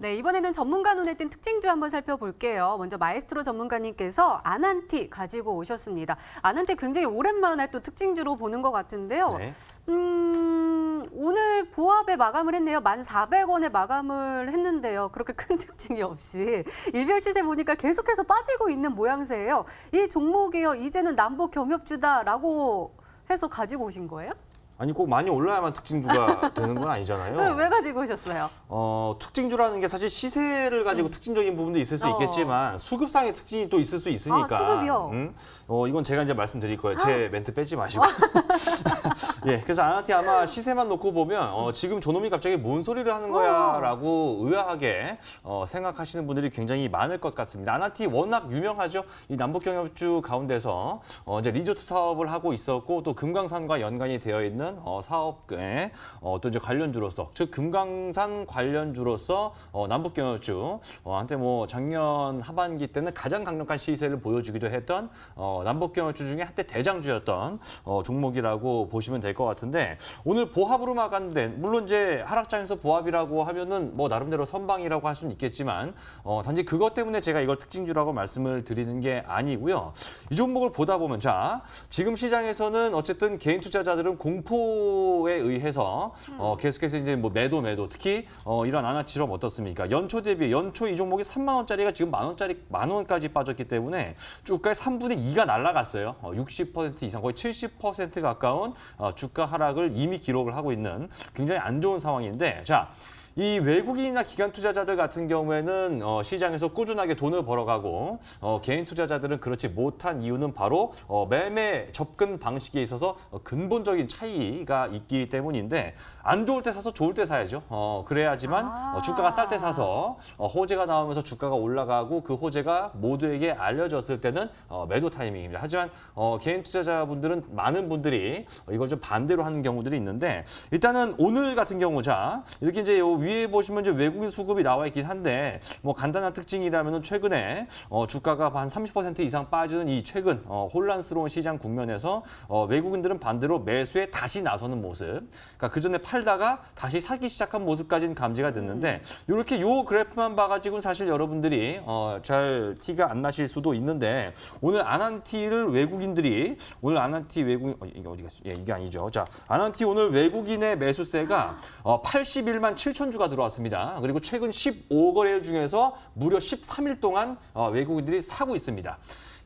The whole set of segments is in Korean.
네, 이번에는 전문가 눈에 띈 특징주 한번 살펴볼게요. 먼저 마에스트로 전문가님께서 아난티 가지고 오셨습니다. 아난티 굉장히 오랜만에 또 특징주로 보는 것 같은데요. 네. 음, 오늘 보합에 마감을 했네요. 1,400원에 마감을 했는데요. 그렇게 큰 특징이 없이 일별 시세 보니까 계속해서 빠지고 있는 모양새예요. 이 종목이요. 이제는 남북 경협주다라고 해서 가지고 오신 거예요? 아니 꼭 많이 올라야만 특징주가 되는 건 아니잖아요. 네, 왜 가지고 오셨어요? 어, 특징주라는 게 사실 시세를 가지고 특징적인 부분도 있을 수 어. 있겠지만 수급상의 특징이 또 있을 수 있으니까. 아, 수급이요? 음? 어, 이건 제가 이제 말씀드릴 거예요. 제 멘트 빼지 마시고. 예, 그래서 아나티 아마 시세만 놓고 보면 어, 지금 저놈이 갑자기 뭔 소리를 하는 거야라고 의아하게 어, 생각하시는 분들이 굉장히 많을 것 같습니다. 아나티 워낙 유명하죠. 이 남북경협주 가운데서 어, 이제 리조트 사업을 하고 있었고 또 금강산과 연관이 되어 있는 어, 사업에 어, 또 이제 관련주로서 즉 금강산 관련주로서 어, 남북경협주 어, 한때 뭐 작년 하반기 때는 가장 강력한 시세를 보여주기도 했던 어, 남북경협주 중에 한때 대장주였던 어, 종목이라고 보시면 될 것 같 은데 오늘 보합으로 마감된 물론 이제 하락장에서 보합이라고 하면은 뭐 나름대로 선방이라고 할 수는 있겠지만 어, 단지 그것 때문에 제가 이걸 특징주라고 말씀을 드리는 게 아니고요. 이 종목을 보다 보면 자 지금 시장에서는 어쨌든 개인 투자자들은 공포에 의해서 어, 계속해서 이제 뭐 매도 매도 특히 어, 이런 아나치럼 어떻습니까? 연초 대비 연초 이 종목이 3만 원짜리가 지금 만 원짜리 만 원까지 빠졌기 때문에 주가의 3분의 2가 날라갔어요. 어, 60% 이상 거의 70% 가까운 어, 주가 하락을 이미 기록을 하고 있는 굉장히 안 좋은 상황인데 자. 이 외국인이나 기관 투자자들 같은 경우에는 어, 시장에서 꾸준하게 돈을 벌어가고 어, 개인 투자자들은 그렇지 못한 이유는 바로 어, 매매 접근 방식에 있어서 어, 근본적인 차이가 있기 때문인데 안 좋을 때 사서 좋을 때 사야죠. 어, 그래야지만 아. 어, 주가가 쌀 때 사서 어, 호재가 나오면서 주가가 올라가고 그 호재가 모두에게 알려졌을 때는 어, 매도 타이밍입니다. 하지만 어, 개인 투자자분들은 많은 분들이 어, 이걸 좀 반대로 하는 경우들이 있는데 일단은 오늘 같은 경우 자 이렇게 이제 요 위에 보시면 이제 외국인 수급이 나와 있긴 한데 뭐 간단한 특징이라면은 최근에 어, 주가가 한 30% 이상 빠지는 이 최근 어, 혼란스러운 시장 국면에서 어, 외국인들은 반대로 매수에 다시 나서는 모습. 그러니까 그 전에 팔다가 다시 사기 시작한 모습까지는 감지가 됐는데 이렇게 요 그래프만 봐가지고 사실 여러분들이 어, 잘 티가 안 나실 수도 있는데 오늘 아난티를 외국인들이 오늘 아난티 외국인 어, 이게 어디 갔어? 예, 이게 아니죠. 자, 아난티 오늘 외국인의 매수세가 어, 81만 7천 주가 들어왔습니다. 그리고 최근 15거래일 중에서 무려 13일 동안 어, 외국인들이 사고 있습니다.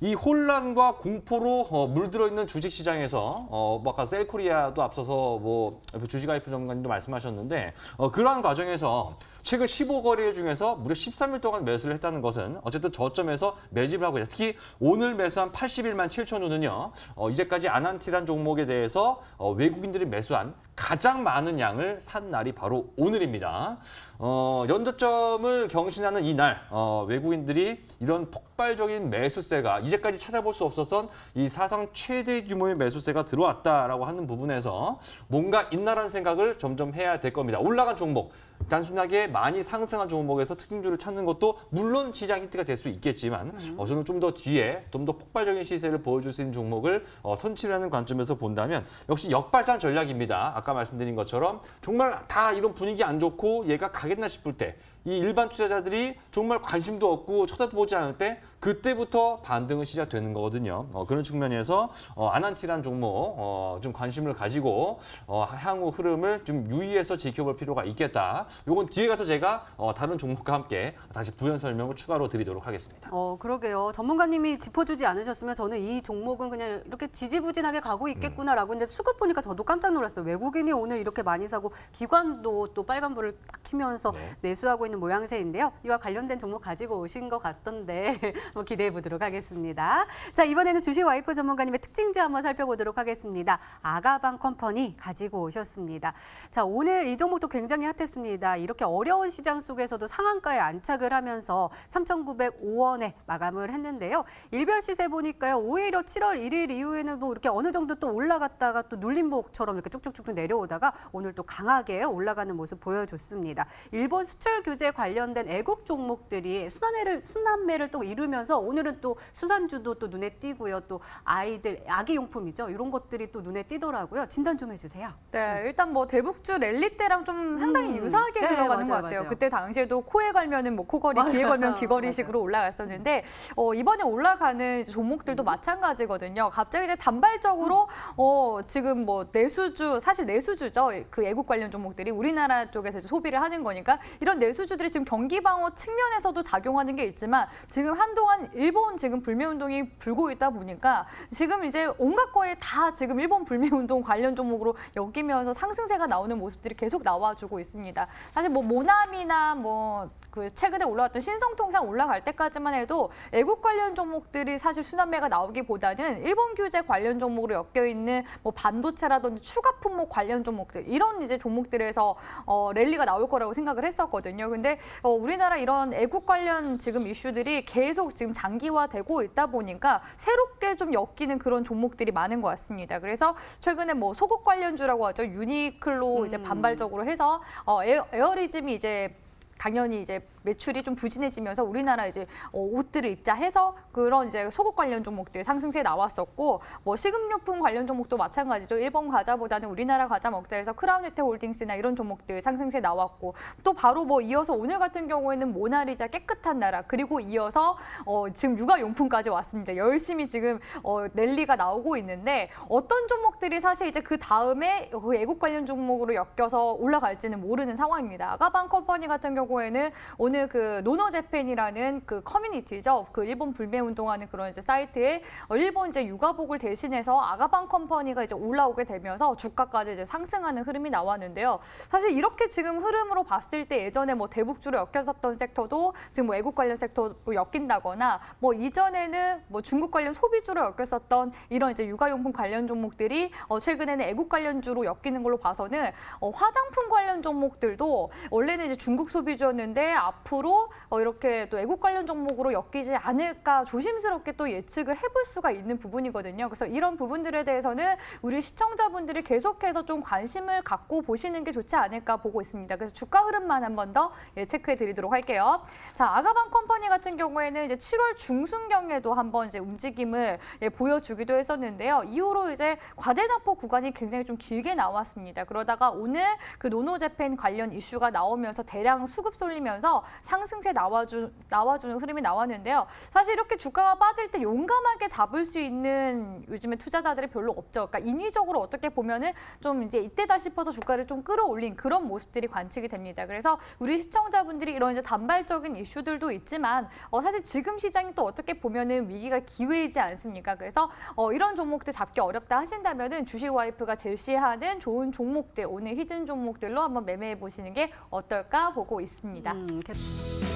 이 혼란과 공포로 어, 물들어 있는 주식 시장에서 어, 뭐 아까 셀코리아도 앞서서 뭐 주식 아이프 전문가님도 말씀하셨는데 어, 그러한 과정에서 최근 15거래일 중에서 무려 13일 동안 매수를 했다는 것은 어쨌든 저점에서 매집을 하고 있다. 특히 오늘 매수한 81만 7천 원은요. 어, 이제까지 아난티란 종목에 대해서 어, 외국인들이 매수한 가장 많은 양을 산 날이 바로 오늘입니다. 어, 연저점을 경신하는 이 날, 어, 외국인들이 이런 폭발적인 매수세가 이제까지 찾아볼 수 없었던 이 사상 최대 규모의 매수세가 들어왔다라고 하는 부분에서 뭔가 있나라는 생각을 점점 해야 될 겁니다. 올라간 종목, 단순하게 많이 상승한 종목에서 특징주를 찾는 것도 물론 시장 힌트가 될 수 있겠지만 어, 저는 좀 더 뒤에 좀 더 폭발적인 시세를 보여줄 수 있는 종목을 어, 선취하는 관점에서 본다면 역시 역발상 전략입니다. 아까 말씀드린 것처럼 정말 다 이런 분위기 안 좋고 얘가 가겠나 싶을 때 이 일반 투자자들이 정말 관심도 없고 쳐다보지 않을 때 그때부터 반등은 시작되는 거거든요. 어, 그런 측면에서 어, 아난티란 종목 어, 좀 관심을 가지고 어, 향후 흐름을 좀 유의해서 지켜볼 필요가 있겠다. 요건 뒤에 가서 제가 어, 다른 종목과 함께 다시 부연 설명을 추가로 드리도록 하겠습니다. 어, 그러게요. 전문가님이 짚어주지 않으셨으면 저는 이 종목은 그냥 이렇게 지지부진하게 가고 있겠구나라고 근데 수급 보니까 저도 깜짝 놀랐어요. 외국인이 오늘 이렇게 많이 사고 기관도 또 빨간불을 딱 켜면서 네. 매수하고 있는 모양새인데요. 이와 관련된 종목 가지고 오신 것 같던데 한번 기대해 보도록 하겠습니다. 자, 이번에는 주식 와이프 전문가님의 특징주 한번 살펴보도록 하겠습니다. 아가방 컴퍼니 가지고 오셨습니다. 자, 오늘 이 종목도 굉장히 핫했습니다. 이렇게 어려운 시장 속에서도 상한가에 안착을 하면서 3,905원에 마감을 했는데요. 일별 시세 보니까요. 오히려 7월 1일 이후에는 뭐 이렇게 어느 정도 또 올라갔다가 또 눌림목처럼 이렇게 쭉쭉쭉 내려오다가 오늘 또 강하게 올라가는 모습 보여줬습니다. 일본 수출 규제 규제 관련된 애국 종목들이 순환매를 순환매를 또 이루면서 오늘은 또 수산주도 또 눈에 띄고요. 또 아이들 아기 용품이죠. 이런 것들이 또 눈에 띄더라고요. 진단 좀 해주세요. 네, 일단 뭐 대북주 랠리 때랑 좀 상당히 음. 유사하게 네, 흘러가는 맞아요, 것 같아요. 맞아요. 그때 당시에도 코에 걸면은 뭐 코걸이, 귀에 걸면 귀걸이식으로 올라갔었는데 어, 이번에 올라가는 종목들도 마찬가지거든요. 갑자기 이제 단발적으로 어, 지금 뭐 내수주 사실 내수주죠. 그 애국 관련 종목들이 우리나라 쪽에서 소비를 하는 거니까 이런 내수주 들이 지금 경기 방어 측면에서도 작용하는 게 있지만 지금 한동안 일본 지금 불매 운동이 불고 있다 보니까 지금 이제 온갖 거에 다 지금 일본 불매 운동 관련 종목으로 엮이면서 상승세가 나오는 모습들이 계속 나와주고 있습니다. 사실 뭐 모나미나 뭐 그 최근에 올라왔던 신성통상 올라갈 때까지만 해도 애국 관련 종목들이 사실 순환매가 나오기보다는 일본 규제 관련 종목으로 엮여 있는 뭐 반도체라든지 추가 품목 관련 종목들 이런 이제 종목들에서 어, 랠리가 나올 거라고 생각을 했었거든요. 근데 어, 우리나라 이런 애국 관련 지금 이슈들이 계속 지금 장기화되고 있다 보니까 새롭게 좀 엮이는 그런 종목들이 많은 것 같습니다. 그래서 최근에 뭐 소국 관련주라고 하죠. 유니클로 이제 반발적으로 해서 어, 에어, 에어리즘이 이제 당연히 이제 매출이 좀 부진해지면서 우리나라 이제 어, 옷들을 입자 해서 그런 이제 속옷 관련 종목들 상승세 나왔었고 뭐 식음료품 관련 종목도 마찬가지죠. 일본 과자보다는 우리나라 과자 먹자 해서 크라운히테 홀딩스나 이런 종목들 상승세 나왔고 또 바로 뭐 이어서 오늘 같은 경우에는 모나리자 깨끗한 나라 그리고 이어서 어, 지금 육아용품까지 왔습니다. 열심히 지금 어, 랠리가 나오고 있는데 어떤 종목들이 사실 이제 그 다음에 그 애국 관련 종목으로 엮여서 올라갈지는 모르는 상황입니다. 아가방 컴퍼니 같은 경우 에는 오늘 그 노노 재팬이라는 그 커뮤니티죠. 그 일본 불매 운동하는 그런 이제 사이트에 어, 일본 이제 육아복을 대신해서 아가방 컴퍼니가 이제 올라오게 되면서 주가까지 이제 상승하는 흐름이 나왔는데요. 사실 이렇게 지금 흐름으로 봤을 때 예전에 뭐 대북주로 엮였었던 섹터도 지금 뭐 애국 관련 섹터로 엮인다거나 뭐 이전에는 뭐 중국 관련 소비주로 엮였었던 이런 이제 육아용품 관련 종목들이 어 최근에는 애국 관련주로 엮이는 걸로 봐서는 어 화장품 관련 종목들도 원래는 이제 중국 소비주 였는데 앞으로 어 이렇게 또 애국 관련 종목으로 엮이지 않을까 조심스럽게 또 예측을 해볼 수가 있는 부분이거든요. 그래서 이런 부분들에 대해서는 우리 시청자분들이 계속해서 좀 관심을 갖고 보시는 게 좋지 않을까 보고 있습니다. 그래서 주가 흐름만 한 번더 예, 체크해 드리도록 할게요. 자, 아가방 컴퍼니 같은 경우에는 이제 7월 중순경에도 한번 이제 움직임을 예, 보여주기도 했었는데요. 이후로 이제 과대납포 구간이 굉장히 좀 길게 나왔습니다. 그러다가 오늘 그 노노재팬 관련 이슈가 나오면서 대량 수급 쏠리면서 상승세 나와주, 나와주는 흐름이 나왔는데요. 사실 이렇게 주가가 빠질 때 용감하게 잡을 수 있는 요즘에 투자자들이 별로 없죠. 그러니까 인위적으로 어떻게 보면은 좀 이제 이때다 싶어서 주가를 좀 끌어올린 그런 모습들이 관측이 됩니다. 그래서 우리 시청자분들이 이런 이제 단발적인 이슈들도 있지만 어, 사실 지금 시장이 또 어떻게 보면은 위기가 기회이지 않습니까? 그래서 어, 이런 종목들 잡기 어렵다 하신다면은 주식 와이프가 제시하는 좋은 종목들 오늘 히든 종목들로 한번 매매해 보시는 게 어떨까 보고 있습니다. 음, 이렇게 어,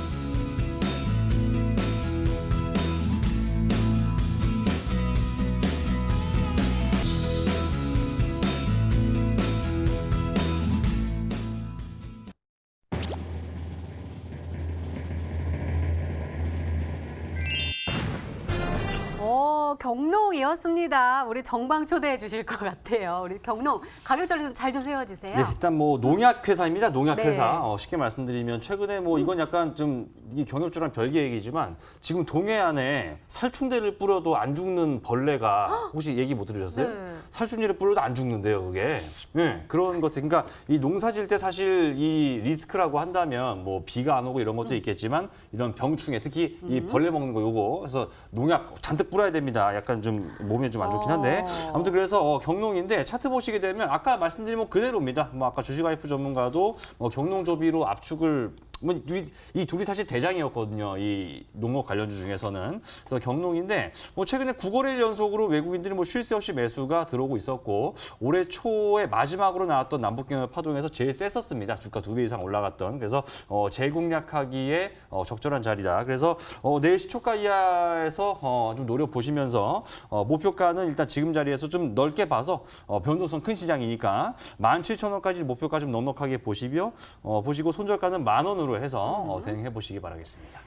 경농이었습니다. 우리 정방 초대해 주실 것 같아요. 우리 경농 가격 전에 잘좀 세워주세요. 네, 일단 뭐 농약 회사입니다. 농약 네. 회사. 어, 쉽게 말씀드리면 최근에 뭐 이건 약간 좀 이 경협주랑 별개 얘기지만 지금 동해안에 살충제를 뿌려도 안 죽는 벌레가 혹시 얘기 못 들으셨어요? 네. 살충제를 뿌려도 안 죽는데요, 그게. 네, 그런 것들. 그러니까 이 농사질 때 사실 이 리스크라고 한다면 뭐 비가 안 오고 이런 것도 있겠지만 이런 병충해 특히 이 벌레 먹는 거 요거 그래서 농약 잔뜩 뿌려야 됩니다. 약간 좀 몸에 좀안 좋긴 한데 어. 아무튼 그래서 어, 경농인데 차트 보시게 되면 아까 말씀드린 뭐 그대로입니다. 뭐 아까 주식 와이프 전문가도 뭐 경농 조비로 압축을 뭐 이, 이 둘이 사실 대장이었거든요. 이 농업 관련주 중에서는. 그래서 경농인데 뭐 최근에 9거래일 연속으로 외국인들이 뭐 쉴 새 없이 매수가 들어오고 있었고 올해 초에 마지막으로 나왔던 남북경협 파동에서 제일 셌었습니다. 주가 두 배 이상 올라갔던. 그래서 어, 재공략하기에 어, 적절한 자리다. 그래서 어, 내일 시초가 이하에서 어, 좀 노려 보시면서 어, 목표가는 일단 지금 자리에서 좀 넓게 봐서 어, 변동성 큰 시장이니까 17,000원까지 목표가 좀 넉넉하게 보시고요. 어, 보시고 손절가는 만 원으로 해서 어, 대응해 보시기 바라겠습니다.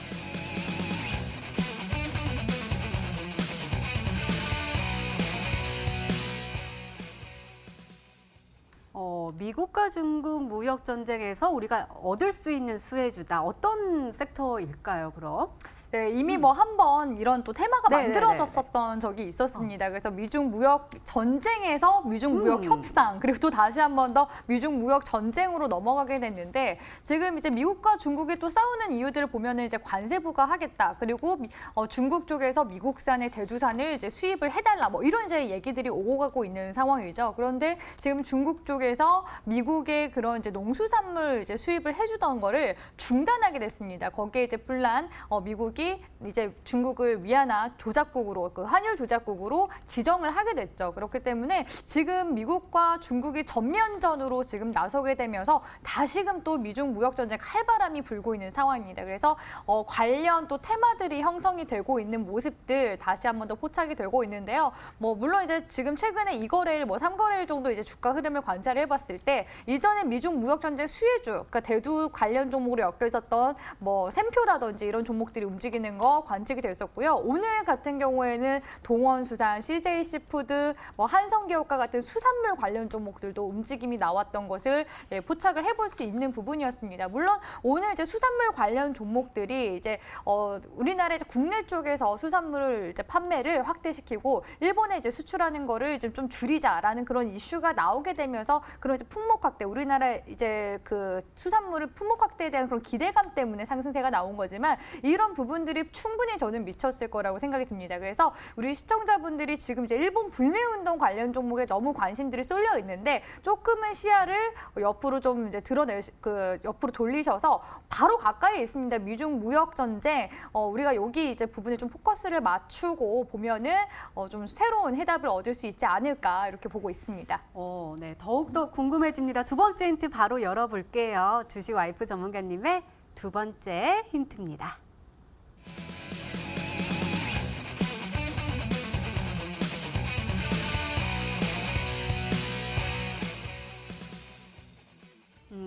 어, 미국과 중국 무역 전쟁에서 우리가 얻을 수 있는 수혜주다. 어떤 섹터일까요, 그럼? 네, 이미 뭐한번 이런 또 테마가 음. 네네네네. 만들어졌었던 적이 있었습니다. 그래서 미중 무역 전쟁에서 미중 무역 음. 협상 그리고 또 다시 한 번 더 미중 무역 전쟁으로 넘어가게 됐는데 지금 이제 미국과 중국이 또 싸우는 이유들을 보면은 이제 관세 부과하겠다. 그리고 미- 어, 중국 쪽에서 미국산의 대두산을 이제 수입을 해달라. 뭐 이런 이제 얘기들이 오고 가고 있는 상황이죠. 그런데 지금 중국 쪽에서 미국의 그런 이제 농수산물 이제 수입을 해주던 거를 중단하게 됐습니다. 거기에 이제 불난 어, 미국이 이제 중국을 위안화 조작국으로 그 환율 조작국으로 지정을 하게 됐죠. 그렇기 때문에 지금 미국과 중국이 전면전으로 지금 나서게 되면서 다시금 또 미중 무역 전쟁 칼바람이 불고 있는 상황입니다. 그래서 어, 관련 또 테마들이 형성이 되고 있는 모습들 다시 한 번 더 포착이 되고 있는데요. 뭐 물론 이제 지금 최근에 2거래일 뭐 3거래일 정도 이제 주가 흐름을 관찰을 해봤 을 때 이전에 미중 무역 전쟁 수혜주 그러니까 대두 관련 종목으로 엮여 있었던 뭐 샘표라든지 이런 종목들이 움직이는 거 관측이 됐었고요. 오늘 같은 경우에는 동원수산, CJ시푸드, 뭐 한성기업과 같은 수산물 관련 종목들도 움직임이 나왔던 것을 예, 포착을 해볼 수 있는 부분이었습니다. 물론 오늘 이제 수산물 관련 종목들이 이제 어, 우리나라 이제 국내 쪽에서 수산물을 이제 판매를 확대시키고 일본에 이제 수출하는 거를 좀, 좀 줄이자라는 그런 이슈가 나오게 되면서 그런 이제 품목 확대, 우리나라 이제 그 수산물을 품목 확대에 대한 그런 기대감 때문에 상승세가 나온 거지만 이런 부분들이 충분히 저는 미쳤을 거라고 생각이 듭니다. 그래서 우리 시청자분들이 지금 이제 일본 불매 운동 관련 종목에 너무 관심들이 쏠려 있는데 조금은 시야를 옆으로 좀 이제 드러내 그 옆으로 돌리셔서 바로 가까이 있습니다. 미중 무역 전쟁 어, 우리가 여기 이제 부분에 좀 포커스를 맞추고 보면은 어, 좀 새로운 해답을 얻을 수 있지 않을까 이렇게 보고 있습니다. 어, 네. 더욱 더 궁금 해집니다. 두 번째 힌트 바로 열어볼게요. 주식 와이프 전문가님의 두 번째 힌트입니다.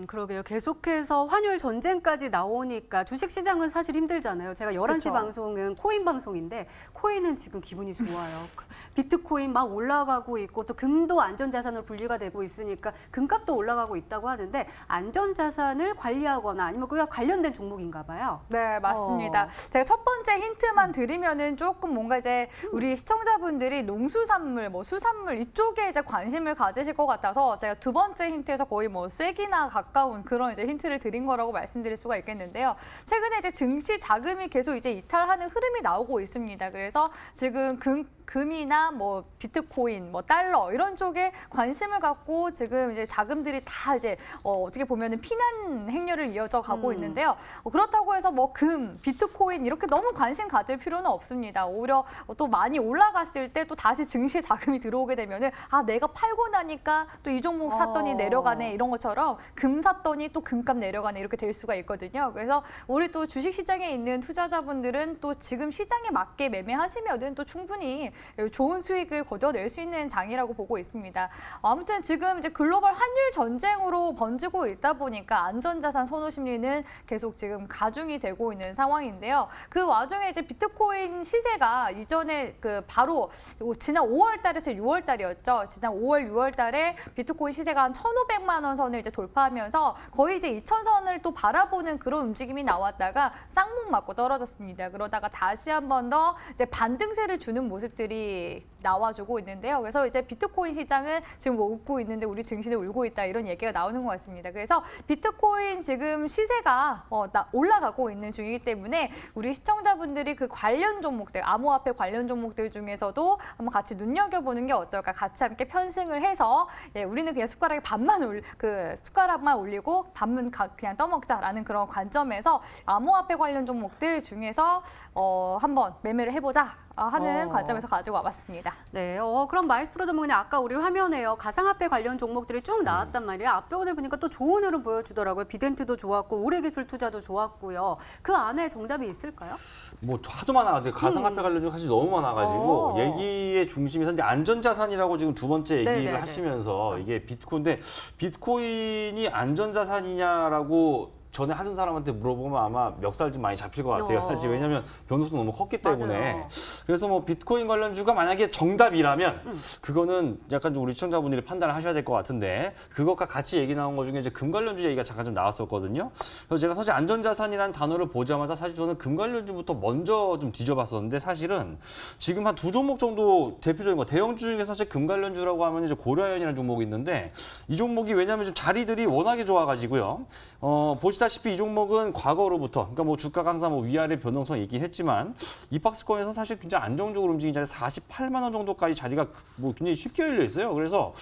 음, 그러게요. 계속해서 환율 전쟁까지 나오니까 주식 시장은 사실 힘들잖아요. 제가 11시 그쵸. 방송은 코인 방송인데 코인은 지금 기분이 좋아요. 비트코인 막 올라가고 있고 또 금도 안전자산으로 분류가 되고 있으니까 금값도 올라가고 있다고 하는데 안전자산을 관리하거나 아니면 그와 관련된 종목인가 봐요. 네, 맞습니다. 어. 제가 첫 번째 힌트만 드리면은 조금 뭔가 이제 우리 시청자분들이 농수산물, 뭐 수산물 이쪽에 이제 관심을 가지실 것 같아서 제가 두 번째 힌트에서 거의 뭐 쐐기나 가까운 그런 이제 힌트를 드린 거라고 말씀드릴 수가 있겠는데요. 최근에 이제 증시 자금이 계속 이제 이탈하는 흐름이 나오고 있습니다. 그래서 지금 금 금이나 뭐 비트코인, 뭐 달러 이런 쪽에 관심을 갖고 지금 이제 자금들이 다 이제 어, 어떻게 보면은 피난 행렬을 이어져 가고 음. 있는데요. 어, 그렇다고 해서 뭐 금, 비트코인 이렇게 너무 관심 가질 필요는 없습니다. 오히려 또 많이 올라갔을 때 또 다시 증시에 자금이 들어오게 되면은 아 내가 팔고 나니까 또 이 종목 샀더니 어. 내려가네 이런 것처럼 금 샀더니 또 금값 내려가네 이렇게 될 수가 있거든요. 그래서 우리 또 주식 시장에 있는 투자자분들은 또 지금 시장에 맞게 매매하시면은 또 충분히 좋은 수익을 거둬낼 수 있는 장이라고 보고 있습니다. 아무튼 지금 이제 글로벌 환율 전쟁으로 번지고 있다 보니까 안전자산 선호 심리는 계속 지금 가중이 되고 있는 상황인데요. 그 와중에 이제 비트코인 시세가 이전에 그 바로 지난 5월 달에서 6월 달이었죠. 지난 5월, 6월 달에 비트코인 시세가 한 1,500만 원 선을 이제 돌파하면서 거의 이제 2,000선을 또 바라보는 그런 움직임이 나왔다가 쌍목 맞고 떨어졌습니다. 그러다가 다시 한 번 더 이제 반등세를 주는 모습들 이 나와주고 있는데요. 그래서 이제 비트코인 시장은 지금 뭐 웃고 있는데 우리 증시는 울고 있다 이런 얘기가 나오는 것 같습니다. 그래서 비트코인 지금 시세가 어, 나- 올라가고 있는 중이기 때문에 우리 시청자분들이 그 관련 종목들, 암호화폐 관련 종목들 중에서도 한번 같이 눈여겨보는 게 어떨까? 같이 함께 편승을 해서 예, 우리는 그냥 숟가락에 반만 올, 그 숟가락만 올리고 반은 가- 그냥 떠먹자라는 그런 관점에서 암호화폐 관련 종목들 중에서 어, 한번 매매를 해보자 하는 어. 관점에서 가지고 와봤습니다. 네, 어, 그럼 마이스트로 전문가님 아까 우리 화면에요. 가상화폐 관련 종목들이 쭉 나왔단 말이에요. 앞부분에 보니까 또 좋은 흐름 보여주더라고요. 비덴트도 좋았고, 우레기술 투자도 좋았고요. 그 안에 정답이 있을까요? 뭐 하도 많아가지고 가상화폐 관련주 사실 너무 많아가지고 어. 얘기의 중심이 현재 안전자산이라고 지금 두 번째 얘기를 네네네. 하시면서 이게 비트코인데 비트코인이 안전자산이냐라고 전에 하는 사람한테 물어보면 아마 멱살 좀 많이 잡힐 것 같아요. 어. 사실 왜냐하면 변동수 너무 컸기 때문에. 맞아요. 그래서 뭐 비트코인 관련주가 만약에 정답이라면 음. 그거는 약간 좀 우리 시청자분들이 판단을 하셔야 될 것 같은데 그것과 같이 얘기 나온 것 중에 이제 금 관련주 얘기가 잠깐 좀 나왔었거든요. 그래서 제가 사실 안전자산이라는 단어를 보자마자 사실 저는 금 관련주부터 먼저 좀 뒤져봤었는데 사실은 지금 한 두 종목 정도 대표적인 거 대형주 중에 사실 금 관련주라고 하면 이제 고려아연이라는 종목이 있는데 이 종목이 왜냐하면 좀 자리들이 워낙에 좋아가지고요. 어, 보시 다시피 이 종목은 과거로부터 그러니까 뭐 주가가 항상 뭐 위아래 변동성이 있긴 했지만 이 박스권에서 사실 굉장히 안정적으로 움직인 자리 48만 원 정도까지 자리가 뭐 굉장히 쉽게 열려 있어요. 그래서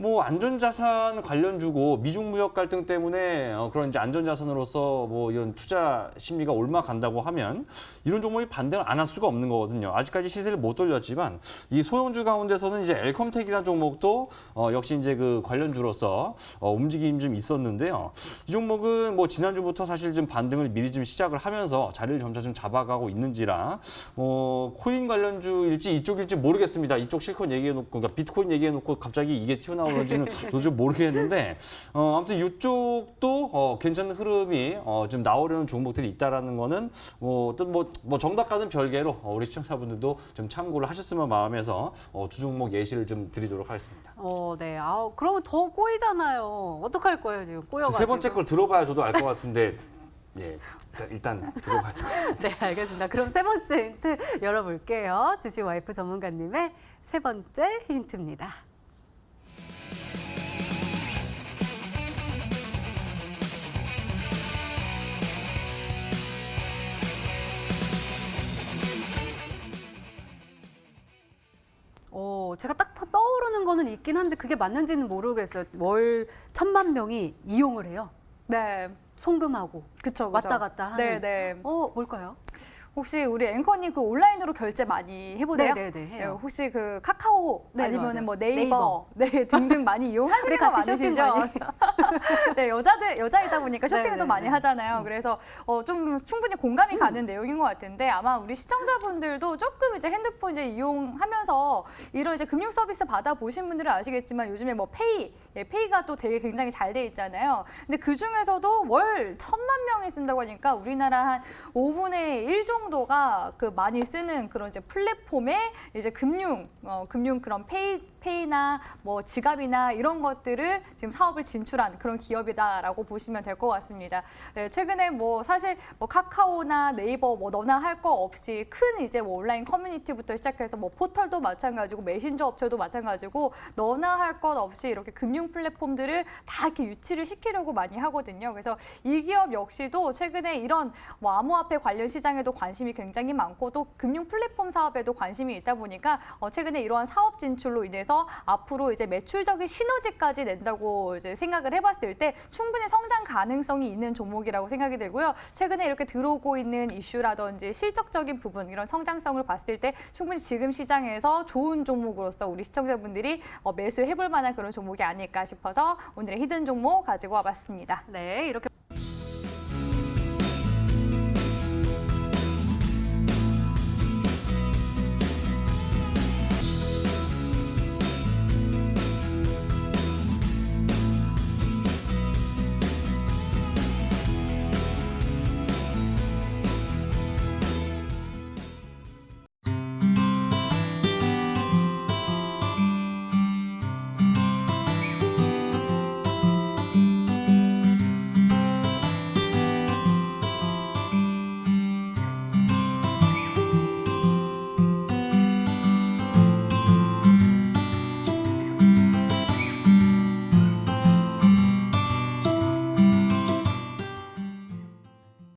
뭐 안전자산 관련 주고 미중 무역 갈등 때문에 어, 그런 이제 안전자산으로서 뭐 이런 투자 심리가 올라간다고 하면 이런 종목이 반등을 안 할 수가 없는 거거든요. 아직까지 시세를 못 돌렸지만 이 소형주 가운데서는 이제 엘컴텍이라는 종목도 어, 역시 이제 그 관련 주로서 어, 움직임이 좀 있었는데요. 이 종목은 뭐 지난주부터 사실 좀 반등을 미리 좀 시작을 하면서 자리를 점차 좀 잡아가고 있는지라 어, 코인 관련주일지 이쪽일지 모르겠습니다. 이쪽 실컷 얘기해 놓고 그러니까 비트코인 얘기해 놓고 갑자기 이게 튀어나오 는지는 도저히 모르겠는데 어, 아무튼 이쪽도 어, 괜찮은 흐름이 어, 좀 나오려는 종목들이 있다라는 거는 뭐 어떤 뭐, 뭐 정답과는 별개로 어, 우리 시청자분들도 좀 참고를 하셨으면 마음에서 어, 두 종목 예시를 좀 드리도록 하겠습니다. 어, 네. 아우, 그러면 더 꼬이잖아요. 어떡할 거예요, 지금? 꼬여가지고. 세 번째 걸 들어봐야 저도 알 것 같은데 예 일단, 것 같습니다. 네, 알겠습니다. 그럼 세 번째 힌트 열어볼게요. 주식 와이프 전문가님의 세 번째 힌트입니다. 어, 제가 딱 떠오르는 거는 있긴 한데 그게 맞는지는 모르겠어요. 월 천만 명이 이용을 해요. 네. 송금하고 그쵸, 그쵸. 왔다 갔다 하는. 네, 네. 어, 뭘까요? 혹시 우리 앵커님 그 온라인으로 결제 많이 해보세요? 네, 네, 네, 해요. 혹시 그 카카오 네, 아니면 맞아요. 뭐 네이버, 네이버. 네 등등 많이 이용하시는 거 많으시죠? 네 여자들 여자이다 보니까 네, 쇼핑을 네, 또 많이 네. 하잖아요. 그래서 어, 좀 충분히 공감이 가는 내용인 것 같은데 아마 우리 시청자분들도 조금 이제 핸드폰 이제 이용하면서 이런 이제 금융 서비스 받아 보신 분들은 아시겠지만 요즘에 뭐 페이 예, 페이가 또 되게 굉장히 잘 돼 있잖아요. 근데 그 중에서도 월 천만 명이 쓴다고 하니까 우리나라 한 5분의 1 정도가 그 많이 쓰는 그런 이제 플랫폼에 이제 금융, 어, 금융 그런 페이, 페이나 뭐 지갑이나 이런 것들을 지금 사업을 진출한 그런 기업이다라고 보시면 될 것 같습니다. 네, 최근에 뭐 사실 뭐 카카오나 네이버 뭐 너나 할 거 없이 큰 이제 뭐 온라인 커뮤니티부터 시작해서 뭐 포털도 마찬가지고 메신저 업체도 마찬가지고 너나 할 것 없이 이렇게 금융 플랫폼들을 다 이렇게 유치를 시키려고 많이 하거든요. 그래서 이 기업 역시도 최근에 이런 뭐 암호화폐 관련 시장에도 관심이 굉장히 많고 또 금융 플랫폼 사업에도 관심이 있다 보니까 어, 최근에 이러한 사업 진출로 인해서 앞으로 이제 매출적인 시너지까지 낸다고 이제 생각을 해봤을 때 충분히 성장 가능성이 있는 종목이라고 생각이 들고요. 최근에 이렇게 들어오고 있는 이슈라든지 실적적인 부분 이런 성장성을 봤을 때 충분히 지금 시장에서 좋은 종목으로서 우리 시청자분들이 어, 매수해볼 만한 그런 종목이 아닐까 싶어서 오늘의 히든 종목 가지고 와봤습니다. 네, 이렇게